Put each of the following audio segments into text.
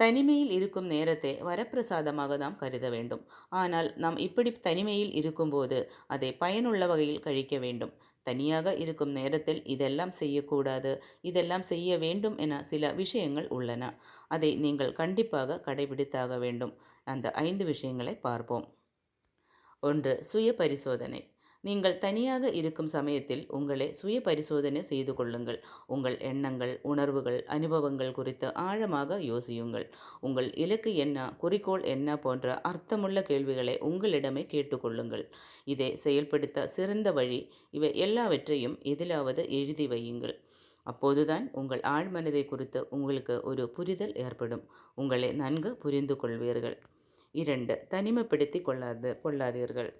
தனிமையில் இருக்கும் நேரத்தை வரப்பிரசாதமாக நாம் கருத வேண்டும். ஆனால் நாம் இப்படி தனிமையில் இருக்கும்போது அதை பயனுள்ள வகையில் கழிக்க வேண்டும். தனியாக இருக்கும் நேரத்தில் இதெல்லாம் செய்யக்கூடாது இதெல்லாம் செய்ய வேண்டும் என சில விஷயங்கள் உள்ளன. அதை நீங்கள் கண்டிப்பாக கடைபிடித்தாக வேண்டும். அந்த ஐந்து விஷயங்களை பார்ப்போம். ஒன்று சுய பரிசோதனை நீங்கள் தனியாக இருக்கும் சமயத்தில் உங்களை சுய பரிசோதனை செய்து கொள்ளுங்கள். உங்கள் எண்ணங்கள் உணர்வுகள் அனுபவங்கள் குறித்து ஆழமாக யோசியுங்கள். உங்கள் இலக்கு என்ன குறிக்கோள் என்ன போன்ற அர்த்தமுள்ள கேள்விகளை உங்களிடமே கேட்டுக்கொள்ளுங்கள். இதை செயல்படுத்த சிறந்த வழி இவை எல்லாவற்றையும் எதிலாவது எழுதி வையுங்கள். அப்போதுதான் உங்கள் ஆழ்மனதை குறித்து உங்களுக்கு ஒரு புரிதல் ஏற்படும். உங்களை நன்கு புரிந்து கொள்வீர்கள். இரண்டு தனிமைப்படுத்தி கொள்ளாது கொள்ளாதீர்கள்.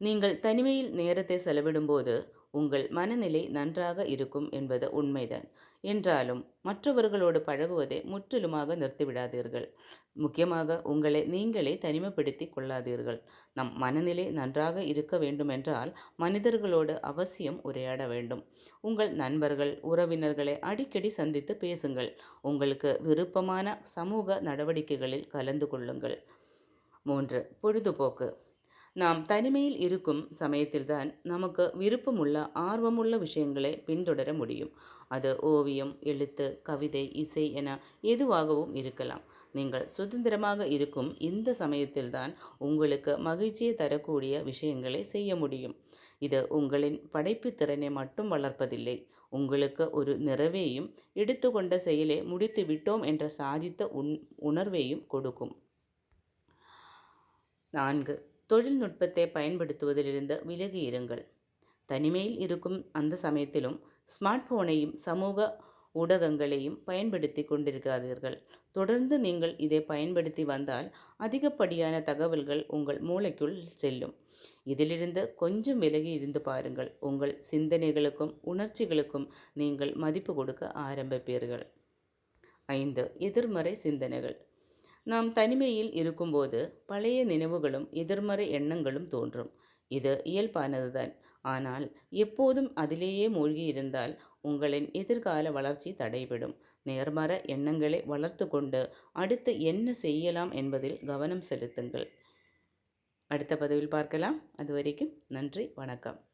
நீங்கள் தனிமையில் நேரத்தை செலவிடும்போது உங்கள் மனநிலை நன்றாக இருக்கும் என்பது உண்மைதான். என்றாலும் மற்றவர்களோடு பழகுவதை முற்றிலுமாக நிறுத்திவிடாதீர்கள். முக்கியமாக உங்களை நீங்களே தனிமைப்படுத்தி கொள்ளாதீர்கள். நம் மனநிலை நன்றாக இருக்க வேண்டுமென்றால் மனிதர்களோடு அவசியம் உரையாட வேண்டும். உங்கள் நண்பர்கள் உறவினர்களை அடிக்கடி சந்தித்து பேசுங்கள். உங்களுக்கு விருப்பமான சமூக நடவடிக்கைகளில் கலந்து கொள்ளுங்கள். மூன்று பொழுதுபோக்கு. நாம் தனிமையில் இருக்கும் சமயத்தில்தான் நமக்கு விருப்பமுள்ள ஆர்வமுள்ள விஷயங்களை பின்தொடர முடியும். அது ஓவியம் எழுத்து கவிதை இசை என எதுவாகவும் இருக்கலாம். நீங்கள் சுதந்திரமாக இருக்கும் இந்த சமயத்தில்தான் உங்களுக்கு மகிழ்ச்சியை தரக்கூடிய விஷயங்களை செய்ய முடியும். இது உங்களின் படைப்பு திறனை மட்டும் வளர்ப்பதில்லை. உங்களுக்கு ஒரு நிறைவையும் எடுத்துக்கொண்ட செயலை முடித்து விட்டோம் என்ற சாதித்த உண் உணர்வையும் கொடுக்கும். நான்கு தொழில்நுட்பத்தை பயன்படுத்துவதிலிருந்து விலகி இருங்கள். தனிமையில் இருக்கும் அந்த சமயத்திலும் ஸ்மார்ட் போனையும் சமூக ஊடகங்களையும் பயன்படுத்தி கொண்டிருக்காதீர்கள். தொடர்ந்து நீங்கள் இதை பயன்படுத்தி வந்தால் அதிகப்படியான தகவல்கள் உங்கள் மூளைக்குள் செல்லும். இதிலிருந்து கொஞ்சம் விலகி இருந்து பாருங்கள். உங்கள் சிந்தனைகளுக்கும் உணர்ச்சிகளுக்கும் நீங்கள் மதிப்பு கொடுக்க ஆரம்பிப்பீர்கள். ஐந்து. எதிர்மறை சிந்தனைகள். நாம் தனிமையில் இருக்கும்போது பழைய நினைவுகளும் எதிர்மறை எண்ணங்களும் தோன்றும். இது இயல்பானதுதான். ஆனால் எப்போதும் அதிலேயே மூழ்கி இருந்தால் உங்களின் எதிர்கால வளர்ச்சி தடைபடும். நேர்மற எண்ணங்களை வளர்த்து கொண்டு அடுத்து என்ன செய்யலாம் என்பதில் கவனம் செலுத்துங்கள். அடுத்த பதிவில் பார்க்கலாம். அது வரைக்கும் நன்றி வணக்கம்.